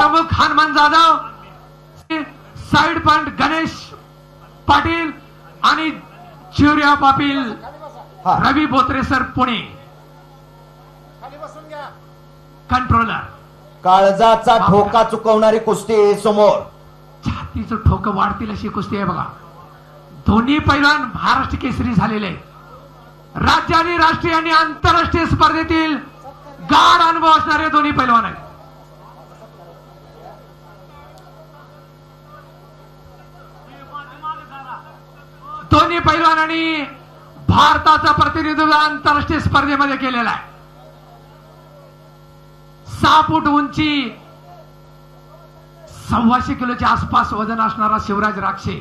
प्रमुख Hanuman Jadhav side point Ganesh Patil आणि चिवरिया पाटील हा. रवी बोत्रे सर पुणे. कंट्रोलर. काळजाचा ठोका चुकवणारी कुस्ती समोर. छातीचं ठोक वाढतील अशी कुस्ती आहे बघा. दोन्ही पैलवान महाराष्ट्र केसरी झालेले. राज्य आणि राष्ट्रीय आणि आंतरराष्ट्रीय स्पर्धेतील गाढ अनुभव असणारे दोन्ही पैलवान आहेत. दोन्ही भारताचं प्रतिनिधित्व आंतरराष्ट्रीय स्पर्धेमध्ये केलेलं आहे. सहा फूट उंची सव्वाशे किलोच्या आसपास वजन असणारा शिवराज राक्षे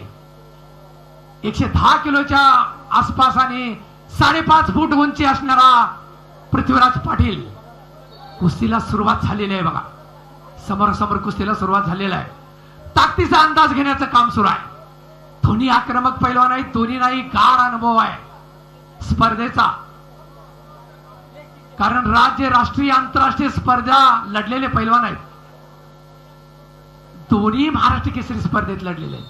एकशे दहा किलोच्या आसपास आणि साडेपाच फूट उंची असणारा पृथ्वीराज पाटील. कुस्तीला सुरुवात झालेली आहे बघा. समोर समोर कुस्तीला सुरुवात झालेला आहे. ताकदीचा अंदाज घेण्याचं काम सुरू आहे. दोन्ही आक्रमक पैलवान आहे दोन्ही नाही गाढ अनुभव आहे. स्पर्धेचा. कारण राज्य राष्ट्रीय आंतरराष्ट्रीय स्पर्धा लढलेले पैलवान आहेत. दोन्ही महाराष्ट्र केसरी स्पर्धेत लढलेले आहेत.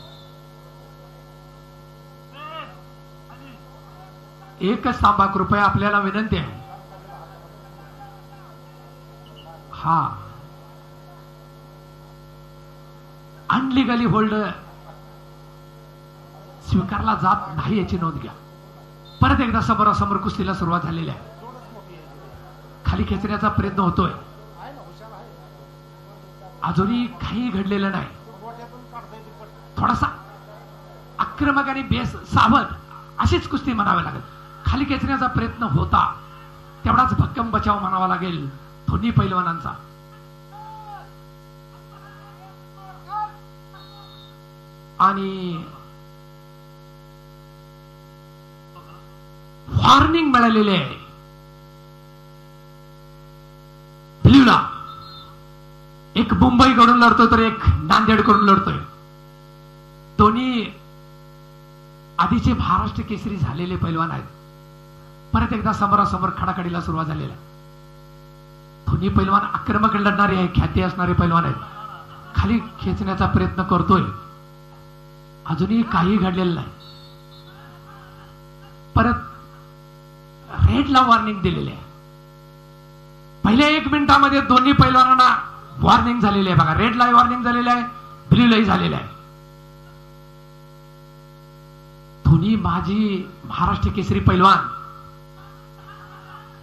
एकच थांबा कृपया आपल्याला विनंती आहे. हा. अनलिगली होल्ड स्वीकारला जात नाही याची नोंद घ्या. परत एकदा समोरासमोर कुस्तीला सुरुवात झालेली आहे. खाली खेचण्याचा प्रयत्न होतोय. अजूनही काही घडलेलं नाही. थोडासा आक्रमक आणि बेस सावध अशीच कुस्ती म्हणावी लागेल. खाली खेचण्याचा प्रयत्न होता. तेवढाच भक्कम बचाव म्हणावा लागेल दोन्ही पैलवानांचा. आणि वॉर्निंग मिळालेली आहे ब्ल्यूला एक मुंबई कडून लढतोय तर एक नांदेडकडून लढतोय दोन्ही आधीचे महाराष्ट्र केसरी झालेले पैलवान आहेत परत एकदा समोरासमोर खडाखडीला सुरुवात झालेला दोन्ही पैलवान आक्रमक लढणारे आहे ख्याती असणारे पैलवान आहेत खाली खेचण्याचा प्रयत्न करतोय अजूनही काही घडलेलं नाही परत रेडला वॉर्निंग दिलेली आहे. पहिल्या एक मिनिटामध्ये दोन्ही पैलवानांना वॉर्निंग झालेली आहे. बघा रेडलाही वॉर्निंग झालेली आहे ब्ल्यूलाही झालेलं आहे. दोन्ही माझी महाराष्ट्र केसरी पैलवान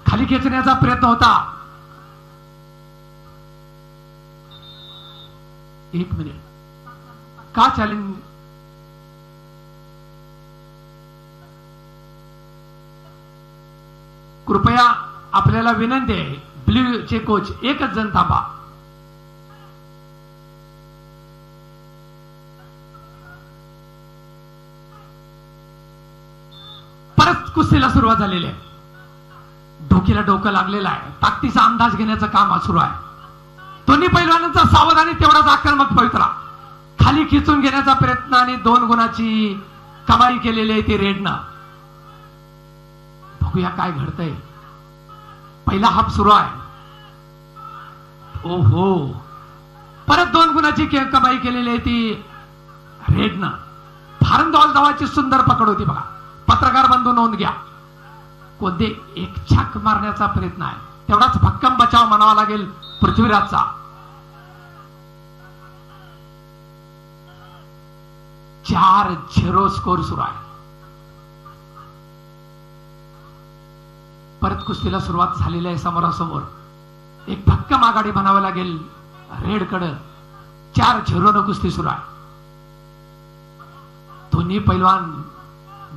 खाली खेचण्याचा प्रयत्न होता. एक मिनिट का चॅलेंज कृपया आपल्याला विनंती आहे. ब्ल्यू चे कोच एकच जण थांबा. परत कुस्तीला सुरुवात झालेली आहे. डोकीला डोकं लागलेलं आहे. ताकदीचा अंदाज घेण्याचं काम सुरू आहे. दोन्ही पैलवानांचा सावधानी तेवढाच आक्रमक पवित्रा. खाली खिचून घेण्याचा प्रयत्न आणि दोन गुणाची कमाई केलेली आहे ती रेडनं. ऐकूया काय घडतंय. पहिला हाफ सुरू आहे. ओ हो परत दोन गुणाची कमाई केलेली आहे ती रेडनं. भारंदवाज धावाची सुंदर पकड होती बघा. पत्रकार बंधू नोंद घ्या. कोणते एक छाक मारण्याचा प्रयत्न आहे. तेवढाच भक्कम बचाव म्हणावा लागेल पृथ्वीराजचा. चार झिरो स्कोर सुरू आहे. परत कुस्तीला सुरुवात झालेली आहे समोरासमोर. एक भक्कम आघाडी म्हणावं लागेल रेडकडं. चार झिरोनं कुस्ती सुरू आहे. दोन्ही पैलवान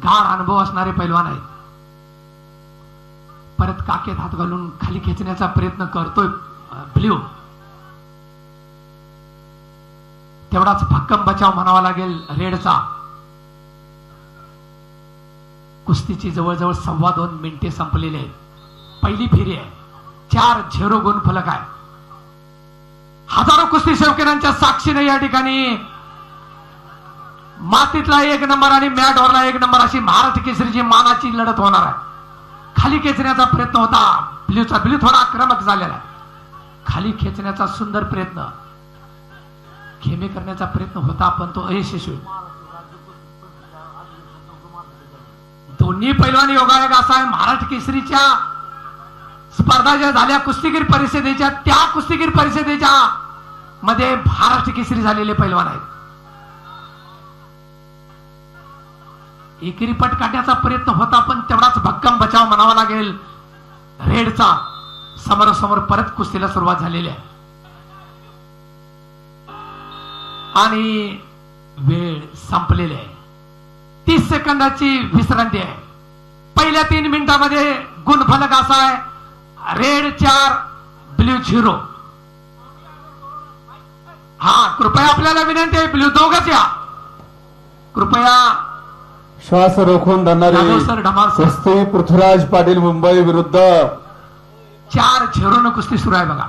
गाढ अनुभव असणारे पैलवान आहेत. परत काकेत हात घालून खाली खेचण्याचा प्रयत्न करतोय ब्ल्यू. तेवढाच भक्कम बचाव म्हणावा लागेल रेडचा. कुस्तीची जवळजवळ सव्वा दोन मिनिटे संपलेली आहेत. पहिली फेरी आहे. चार झेरो गुण फलक आहे. हजारो कुस्ती शौकीनांच्या साक्षीने या ठिकाणी मातीतला एक नंबर आणि मॅटवरला एक नंबर अशी महाराष्ट्र केसरीची मानाची लढत होणार आहे. खाली खेचण्याचा प्रयत्न होता. ब्ल्यूचा ब्ल्यू थोडा आक्रमक झालेला आहे. खाली खेचण्याचा सुंदर प्रयत्न. खेमे करण्याचा प्रयत्न होता पण तो अयशस्वी. दोन्ही पैलवान योगायोग असा आहे. महाराष्ट्र केसरीच्या स्पर्धा ज्या झाल्या कुस्तीगीर परिषदेच्या त्या कुस्तीगीर परिषदेच्या मध्ये महाराष्ट्र केसरी झालेले पैलवान आहेत. एकेरी पट काढण्याचा प्रयत्न होता पण तेवढाच भक्कम बचाव म्हणावा लागेल. रेडचा समोरासमोर परत कुस्तीला सुरुवात झालेली आहे. आणि वेळ संपलेली आहे. तीस सेकंदाची विश्रांती आहे. पहिल्या तीन मिनिटांमध्ये गुणफलक असा आहे. रेड चार ब्ल्यू झिरो हा कृपया आपल्याला विनंती आहे ब्ल्यू दोघच या. कृपया. श्वास रोखून धरणारी पृथ्वीराज पाटील मुंबई विरुद्ध. चार झिरोनं कुस्ती सुरू आहे बघा.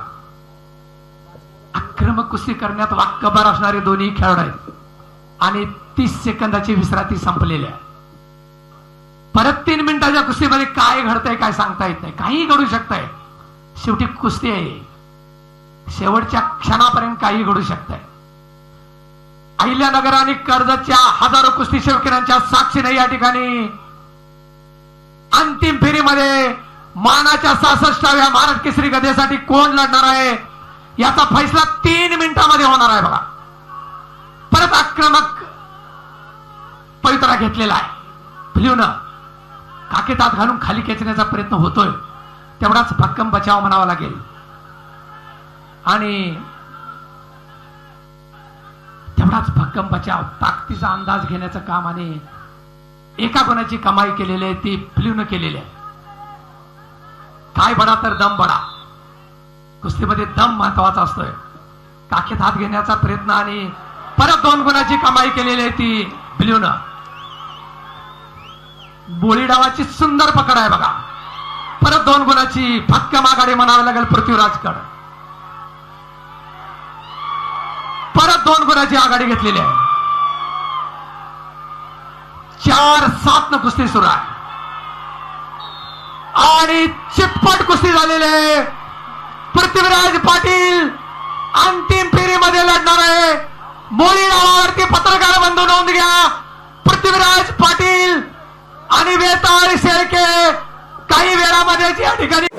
आक्रमक कुस्ती करण्यात वाक्यबर असणारे दोन्ही खेळाडू आहेत. आणि तीस सेकंदाची विश्रांती संपलेली आहे. परत तीन मिनिटाच्या कुस्तीमध्ये काय घडतंय काय सांगता येत नाही. काही घडू शकतंय. शेवटी कुस्ती आहे शेवटच्या क्षणापर्यंत काही घडू शकतंय. अहिल्यानगर आणि कर्जतच्या हजारो कुस्ती शौकीनांच्या साक्षीने या ठिकाणी अंतिम फेरीमध्ये मानाच्या सहासष्टाव्या महाराष्ट्र केसरी गदेसाठी कोण लढणार आहे? याचा फैसला तीन मिनिटांमध्ये होणार आहे बघा. परत आक्रमक पवित्रा घेतलेला आहे. फ्ल्यूनं काकेत हात घालून खाली खेचण्याचा प्रयत्न होतोय. तेवढाच भक्कम बचाव म्हणावा लागेल. आणि तेवढाच भक्कम बचाव ताकदीचा अंदाज घेण्याचं काम आणि एका गुणाची कमाई केलेली आहे ती फ्ल्यूनं केलेली आहे. काय बडा तर दम बडा. कुस्तीमध्ये दम महत्त्वाचा असतोय. काखेत हात घेण्याचा प्रयत्न आणि परत दोन गुणाची कमाई केलेली आहे ती ब्ल्यूनं बोळी डावाची सुंदर पकड आहे बघा. परत दोन गुणाची फक्क्या माघाडी म्हणावी लागेल पृथ्वीराजकड परत दोन गुणाची आघाडी घेतलेली आहे. चार सात न कुस्ती सुरू आहे. आणि चितपट कुस्ती झालेली आहे. पृथ्वीराज पाटील अंतिम फेरीमध्ये लढणार आहे. मोळी नावावरती पत्रकार बंधू नोंद घ्या. पृथ्वीराज पाटील आणि वेताळ शेळके काही वेळामध्ये या ठिकाणी